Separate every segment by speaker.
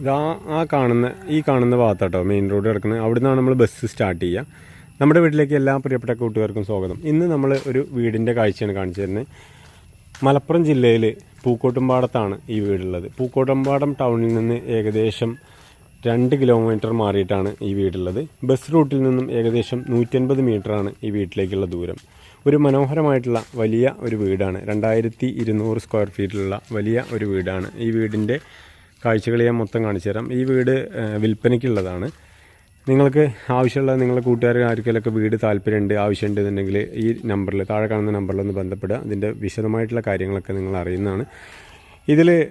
Speaker 1: ഇതാ ആ കാണുന്ന ഈ കാണുന്ന ഭാഗത്താട്ടോ മെയിൻ റോഡ് കിടക്കുന്നത്. അവിടെ നിന്നാണ് നമ്മൾ ബസ് സ്റ്റാർട്ട് ചെയ്യുക. നമ്മുടെ വീട്ടിലേക്ക് എല്ലാ പ്രിയപ്പെട്ട കൂട്ടുകാർക്കും സ്വാഗതം. ഇന്ന് നമ്മൾ ഒരു വീടിന്റെ കാഴ്ചയാണ് കാണിച്ചു തരുന്നത്. മലപ്പുറം ജില്ലയിൽ പൂക്കോട്ടുംപാടത്താണ് ഈ വീടുള്ളത്. പൂക്കോട്ടുംപാടം ടൗണിൽ നിന്ന് ഏകദേശം രണ്ട് കിലോമീറ്റർ മാറിയിട്ടാണ് ഈ വീടുള്ളത്. ബസ് റൂട്ടിൽ നിന്നും ഏകദേശം നൂറ്റൻപത് മീറ്ററാണ് ഈ വീട്ടിലേക്കുള്ള ദൂരം. ഒരു മനോഹരമായിട്ടുള്ള വലിയ ഒരു വീടാണ്. രണ്ടായിരത്തി ഇരുന്നൂറ് സ്ക്വയർ ഫീറ്റിലുള്ള വലിയ ഒരു വീടാണ് ഈ വീടിന്റെ കാഴ്ചകൾ ഞാൻ മൊത്തം കാണിച്ചു തരാം. ഈ വീട് വിൽപ്പനയ്ക്കുള്ളതാണ്. നിങ്ങൾക്ക് ആവശ്യമുള്ള നിങ്ങളുടെ കൂട്ടുകാർ ആർക്കെങ്കിലൊക്കെ വീട് താല്പര്യമുണ്ട് ആവശ്യമുണ്ട് എന്നുണ്ടെങ്കിൽ ഈ നമ്പറിൽ താഴെ കാണുന്ന നമ്പറിൽ ഒന്ന് ബന്ധപ്പെടുക. അതിന്റെ വിശദമായിട്ടുള്ള കാര്യങ്ങളൊക്കെ നിങ്ങൾ അറിയുന്നതാണ്. ഇതിൽ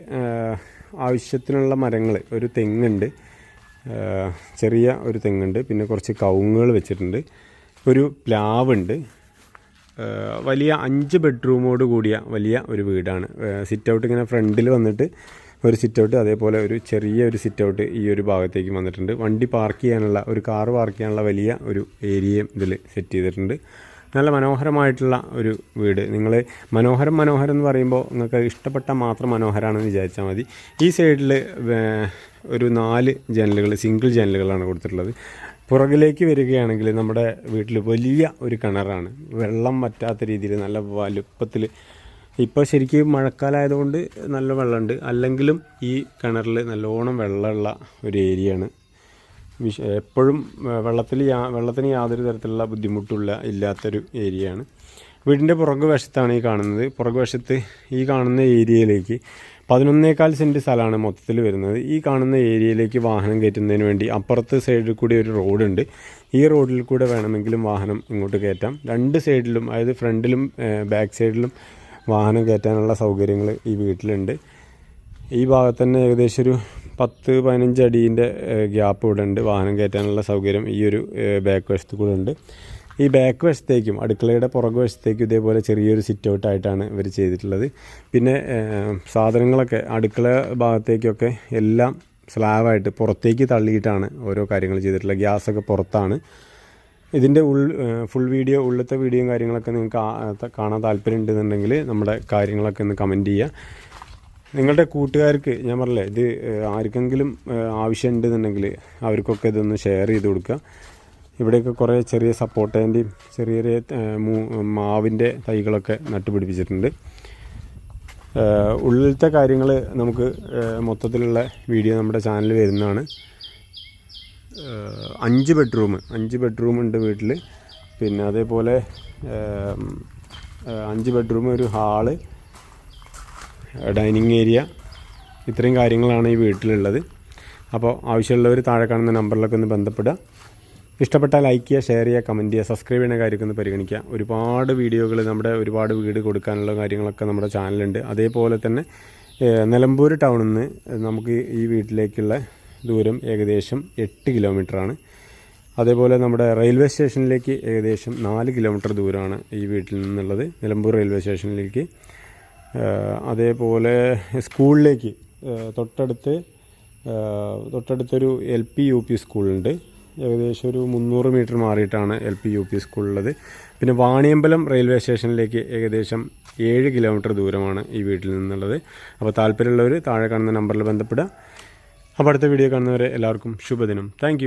Speaker 1: ആവശ്യത്തിനുള്ള മരങ്ങൾ ഒരു തെങ്ങുണ്ട്. ചെറിയ ഒരു തെങ്ങുണ്ട്. പിന്നെ കുറച്ച് കവുങ്ങുകൾ വെച്ചിട്ടുണ്ട്. ഒരു പ്ലാവുണ്ട്. വലിയ അഞ്ച് ബെഡ്റൂമോട് കൂടിയ വലിയ ഒരു വീടാണ്. സിറ്റ് ഔട്ട് ഇങ്ങനെ ഫ്രണ്ടിൽ വന്നിട്ട് ഒരു സിറ്റ് ഔട്ട് അതേപോലെ ഒരു ചെറിയ ഒരു സിറ്റ് ഔട്ട് ഈ ഒരു ഭാഗത്തേക്ക് വന്നിട്ടുണ്ട്. വണ്ടി പാർക്ക് ചെയ്യാനുള്ള ഒരു കാർ പാർക്ക് ചെയ്യാനുള്ള വലിയ ഒരു ഏരിയയും ഇതിൽ സെറ്റ് ചെയ്തിട്ടുണ്ട്. നല്ല മനോഹരമായിട്ടുള്ള ഒരു വീട്. നിങ്ങൾ മനോഹരം മനോഹരം എന്ന് പറയുമ്പോൾ നിങ്ങൾക്ക് ഇഷ്ടപ്പെട്ട മാത്രം മനോഹരമാണെന്ന് വിചാരിച്ചാൽ മതി. ഈ സൈഡിൽ ഒരു നാല് ജനലുകൾ സിംഗിൾ ജനലുകളാണ് കൊടുത്തിട്ടുള്ളത്. പുറകിലേക്ക് വരികയാണെങ്കിൽ നമ്മുടെ വീട്ടിൽ വലിയ ഒരു കിണറാണ്. വെള്ളം പറ്റാത്ത രീതിയിൽ നല്ല വലുപ്പത്തിൽ ഇപ്പോൾ ശരിക്കും മഴക്കാലമായതുകൊണ്ട് നല്ല വെള്ളമുണ്ട് അല്ലെങ്കിലും ഈ കിണറിൽ നല്ലോണം വെള്ളമുള്ള ഒരു ഏരിയയാണ് വിശ എപ്പോഴും വെള്ളത്തിൽ യാ വെള്ളത്തിന് യാതൊരു തരത്തിലുള്ള ബുദ്ധിമുട്ടുള്ള ഇല്ലാത്തൊരു ഏരിയയാണ് വീടിന്റെ പുറകു വശത്താണ് ഈ കാണുന്നത്. പുറകു വശത്ത് ഈ കാണുന്ന ഏരിയയിലേക്ക് പതിനൊന്നേകാൽ സെന്റ് സ്ഥലമാണ് മൊത്തത്തിൽ വരുന്നത്. ഈ കാണുന്ന ഏരിയയിലേക്ക് വാഹനം കയറ്റുന്നതിന് വേണ്ടി അപ്പുറത്ത് സൈഡിൽ കൂടി ഒരു റോഡുണ്ട്. ഈ റോഡിൽ കൂടെ വേണമെങ്കിലും വാഹനം ഇങ്ങോട്ട് കയറ്റാം. രണ്ട് സൈഡിലും അതായത് ഫ്രണ്ടിലും ബാക്ക് സൈഡിലും വാഹനം കയറ്റാനുള്ള സൗകര്യങ്ങൾ ഈ വീട്ടിലുണ്ട്. ഈ ഭാഗത്ത് തന്നെ ഏകദേശം ഒരു പത്ത് പതിനഞ്ച് അടീന്റെ ഗ്യാപ്പ് ഇവിടെ ഉണ്ട് വാഹനം കയറ്റാനുള്ള സൗകര്യം ഈ ഒരു ബാക്ക് വശത്ത് കൂടെ ഉണ്ട് ഈ ബാക്ക് വശത്തേക്കും അടുക്കളയുടെ പുറകു വശത്തേക്കും ഇതേപോലെ ചെറിയൊരു സിറ്റ് ഔട്ടായിട്ടാണ് ഇവർ ചെയ്തിട്ടുള്ളത്. പിന്നെ സാധനങ്ങളൊക്കെ അടുക്കള ഭാഗത്തേക്കൊക്കെ എല്ലാം സ്ലാബായിട്ട് പുറത്തേക്ക് തള്ളിയിട്ടാണ് ഓരോ കാര്യങ്ങൾ ചെയ്തിട്ടുള്ളത്. ഗ്യാസൊക്കെ പുറത്താണ്. ഇതിന്റെ ഉൾ ഫുൾ വീഡിയോ ഉള്ളത്തെ വീഡിയോയും കാര്യങ്ങളൊക്കെ നിങ്ങൾക്ക് കാണാൻ താല്പര്യം ഉണ്ടെന്നുണ്ടെങ്കിൽ നമ്മുടെ കാര്യങ്ങളൊക്കെ ഒന്ന് കമന്റ് ചെയ്യുക. നിങ്ങളുടെ കൂട്ടുകാർക്ക് ഞാൻ പറഞ്ഞില്ലേ ഇത് ആർക്കെങ്കിലും ആവശ്യം ആവശ്യമുണ്ടെന്നുണ്ടെങ്കിൽ അവർക്കൊക്കെ ഇതൊന്ന് ഷെയർ ചെയ്ത് കൊടുക്കുക. ഇവിടെയൊക്കെ കുറേ ചെറിയ സപ്പോർട്ടേന്റെയും ചെറിയ ചെറിയ മാവിന്റെ തൈകളൊക്കെ നട്ടുപിടിപ്പിച്ചിട്ടുണ്ട്. ഉള്ളിലത്തെ കാര്യങ്ങൾ നമുക്ക് മൊത്തത്തിലുള്ള വീഡിയോ നമ്മുടെ ചാനലിൽ വരുന്നതാണ്. അഞ്ച് ബെഡ്റൂം അഞ്ച് ബെഡ്റൂം ഉണ്ട് വീട്ടിൽ പിന്നെ അതേപോലെ അഞ്ച് ബെഡ്റൂം ഒരു ഹാൾ ഡൈനിങ് ഏരിയ. ഇത്രയും കാര്യങ്ങളാണ് ഈ വീട്ടിലുള്ളത്. അപ്പോൾ ആവശ്യമുള്ളവർ താഴെ കാണുന്ന നമ്പറിലൊക്കെ ഒന്ന് ബന്ധപ്പെടുക. ഇഷ്ടപ്പെട്ടാൽ ലൈക്ക് ചെയ്യുക ഷെയർ ചെയ്യുക കമന്റ് ചെയ്യുക സബ്സ്ക്രൈബ് ചെയ്യുന്ന കാര്യമൊക്കെ ഒന്ന് പരിഗണിക്കുക. ഒരുപാട് വീഡിയോകൾ നമ്മുടെ ഒരുപാട് വീട് കൊടുക്കാനുള്ള കാര്യങ്ങളൊക്കെ നമ്മുടെ ചാനലുണ്ട് അതേപോലെ തന്നെ നിലമ്പൂർ ടൗണിൽ നിന്ന് നമുക്ക് ഈ വീട്ടിലേക്കുള്ള ദൂരം ഏകദേശം എട്ട് കിലോമീറ്ററാണ്. അതേപോലെ നമ്മുടെ റെയിൽവേ സ്റ്റേഷനിലേക്ക് ഏകദേശം നാല് കിലോമീറ്റർ ദൂരമാണ് ഈ വീട്ടിൽ നിന്നുള്ളത്. നിലമ്പൂർ റെയിൽവേ സ്റ്റേഷനിലേക്ക്. അതേപോലെ സ്കൂളിലേക്ക് തൊട്ടടുത്ത് തൊട്ടടുത്തൊരു എൽ പി യു പി സ്കൂളുണ്ട്. ഏകദേശം ഒരു മുന്നൂറ് മീറ്റർ മാറിയിട്ടാണ് എൽ പി യു പി സ്കൂളുള്ളത്. പിന്നെ വാണിയമ്പലം റെയിൽവേ സ്റ്റേഷനിലേക്ക് ഏകദേശം ഏഴ് കിലോമീറ്റർ ദൂരമാണ് ഈ വീട്ടിൽ നിന്നുള്ളത്. അപ്പോൾ താല്പര്യമുള്ളവർ താഴെ കാണുന്ന നമ്പറിൽ ബന്ധപ്പെടുക. അപ്പോൾ അടുത്ത വീഡിയോ കാണുന്നവരെ എല്ലാവർക്കും ശുഭദിനം. താങ്ക്